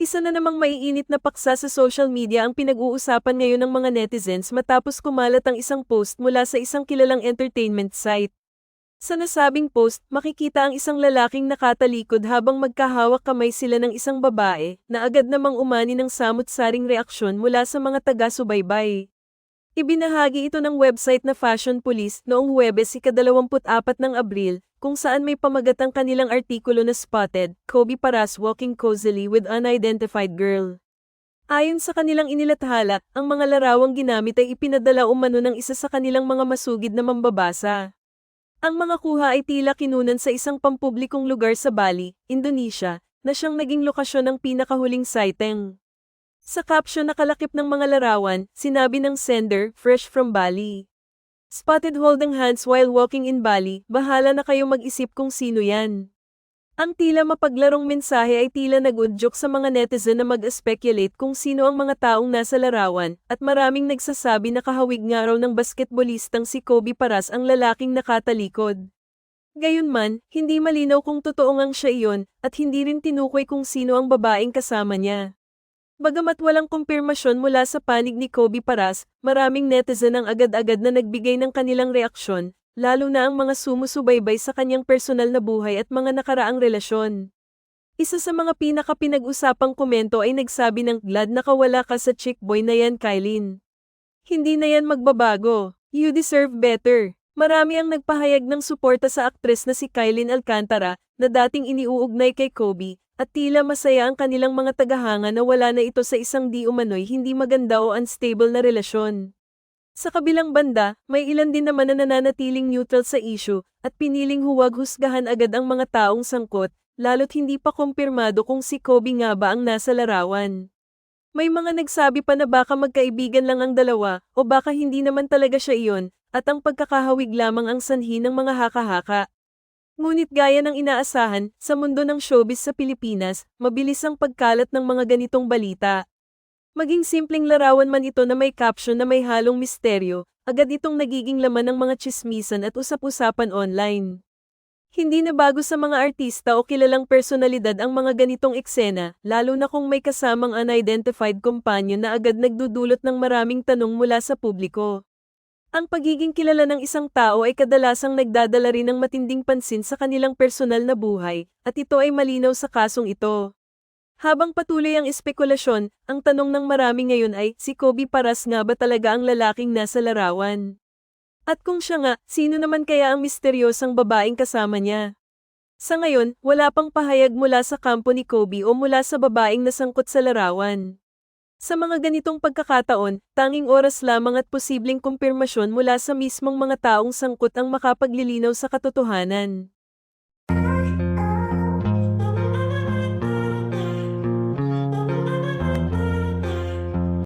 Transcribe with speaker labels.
Speaker 1: Isa na namang maiinit na paksa sa social media ang pinag-uusapan ngayon ng mga netizens matapos kumalat ang isang post mula sa isang kilalang entertainment site. Sa nasabing post, makikita ang isang lalaking nakatalikod habang magkahawak kamay sila ng isang babae na agad namang umani ng samut-saring reaksyon mula sa mga taga-subaybay. Ibinahagi ito ng website na Fashion Police noong Huwebes ika-24 ng Abril, kung saan may pamagat ang kanilang artikulo na spotted, Kobe Paras walking cozily with unidentified girl. Ayon sa kanilang inilathala, ang mga larawang ginamit ay ipinadala umano ng isa sa kanilang mga masugid na mambabasa. Ang mga kuha ay tila kinunan sa isang pampublikong lugar sa Bali, Indonesia, na siyang naging lokasyon ng pinakahuling sighting. Sa caption na kalakip ng mga larawan, sinabi ng sender, fresh from Bali. Spotted holding hands while walking in Bali, bahala na kayo mag-isip kung sino yan. Ang tila mapaglarong mensahe ay tila nag-udyok sa mga netizen na mag-speculate kung sino ang mga taong nasa larawan, at maraming nagsasabi na kahawig nga raw ng basketbolistang si Kobe Paras ang lalaking nakatalikod. Gayunman, hindi malinaw kung totoo ngang siya iyon, at hindi rin tinukoy kung sino ang babaeng kasama niya. Bagamat walang kumpirmasyon mula sa panig ni Kobe Paras, maraming netizen ang agad-agad na nagbigay ng kanilang reaksyon, lalo na ang mga sumusubaybay sa kanyang personal na buhay at mga nakaraang relasyon. Isa sa mga pinaka-pinag-usapang komento ay nagsabi ng glad nakawala ka sa chick boy na yan Kylin. Hindi na yan magbabago. You deserve better. Marami ang nagpahayag ng suporta sa aktres na si Kylin Alcantara na dating iniuugnay kay Kobe at tila masaya ang kanilang mga tagahanga na wala na ito sa isang di umano'y hindi maganda o unstable na relasyon. Sa kabilang banda, may ilan din naman na nananatiling neutral sa issue at piniling huwag husgahan agad ang mga taong sangkot, lalo't hindi pa kumpirmado kung si Kobe nga ba ang nasa larawan. May mga nagsabi pa na baka magkaibigan lang ang dalawa o baka hindi naman talaga siya iyon at ang pagkakahawig lamang ang sanhi ng mga haka-haka. Ngunit gaya ng inaasahan, sa mundo ng showbiz sa Pilipinas, mabilis ang pagkalat ng mga ganitong balita. Maging simpleng larawan man ito na may caption na may halong misteryo, agad itong nagiging laman ng mga chismisan at usap-usapan online. Hindi na bago sa mga artista o kilalang personalidad ang mga ganitong eksena, lalo na kung may kasamang unidentified companion na agad nagdudulot ng maraming tanong mula sa publiko. Ang pagiging kilala ng isang tao ay kadalasang nagdadala rin ng matinding pansin sa kanilang personal na buhay, at ito ay malinaw sa kasong ito. Habang patuloy ang espekulasyon, ang tanong ng marami ngayon ay, si Kobe Paras nga ba talaga ang lalaking nasa larawan? At kung siya nga, sino naman kaya ang misteryosang babaeng kasama niya? Sa ngayon, wala pang pahayag mula sa kampo ni Kobe o mula sa babaeng nasangkot sa larawan. Sa mga ganitong pagkakataon, tanging oras lamang at posibleng kumpirmasyon mula sa mismong mga taong sangkot ang makapaglilinaw sa katotohanan.